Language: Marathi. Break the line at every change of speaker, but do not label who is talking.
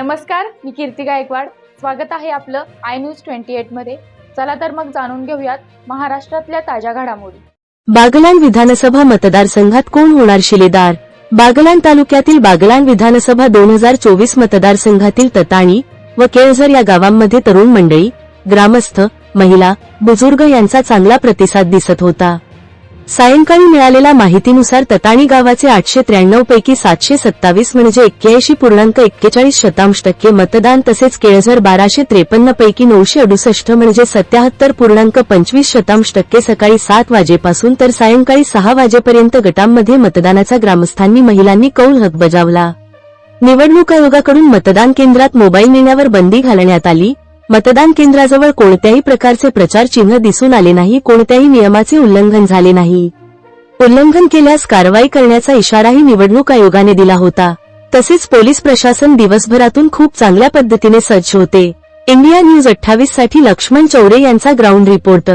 नमस्कार मी कीर्ती गायकवाड. स्वागत आहे आपलं आय न्यूज ट्वेंटी एटमध्ये. चला तर मग जाणून घेऊयात महाराष्ट्रातल्या ताज्या घडामोडी.
बागलाण विधानसभा मतदारसंघात कोण होणार शिलेदार? बागलाण तालुक्यातील बागलाण विधानसभा दोन हजार चोवीस मतदारसंघातील तताणी व केळझर या गावांमध्ये तरुण मंडळी ग्रामस्थ महिला बुजुर्ग यांचा चांगला प्रतिसाद दिसत होता. सायंकाळी मिळालेल्या माहितीनुसार तताणी गावाचे आठशे त्र्याण्णव पैकी सातशे सत्तावीस म्हणजे एक्क्याऐंशी पूर्णांक एक्केचाळीस शतांश टक्के मतदान तसेच केळझर बाराशे त्रेपन्न पैकी नऊशे अडुसष्ट म्हणजे सत्याहत्तर पूर्णांक पंचवीस शतांश टक्के सकाळी सात वाजेपासून तर सायंकाळी सहा वाजेपर्यंत गटांमध्ये मतदानाचा ग्रामस्थांनी महिलांनी कौल हक बजावला. निवडणूक आयोगाकडून मतदान केंद्रात मोबाईल नेण्यावर बंदी घालण्यात आली. मतदान केंद्राजवळ कोणत्याही प्रकारचे प्रचार चिन्ह दिसून आले नाही कोणत्याही नियमाचे उल्लंघन झाले नाही. उल्लंघन केल्यास कारवाई करण्याचा इशाराही निवडणूक आयोगाने दिला होता. तसेच पोलीस प्रशासन दिवसभरातून खूप चांगल्या पद्धतीने सज्ज होते. इंडिया न्यूज अठ्ठावीससाठी लक्ष्मण चौरे यांचा ग्राउंड रिपोर्ट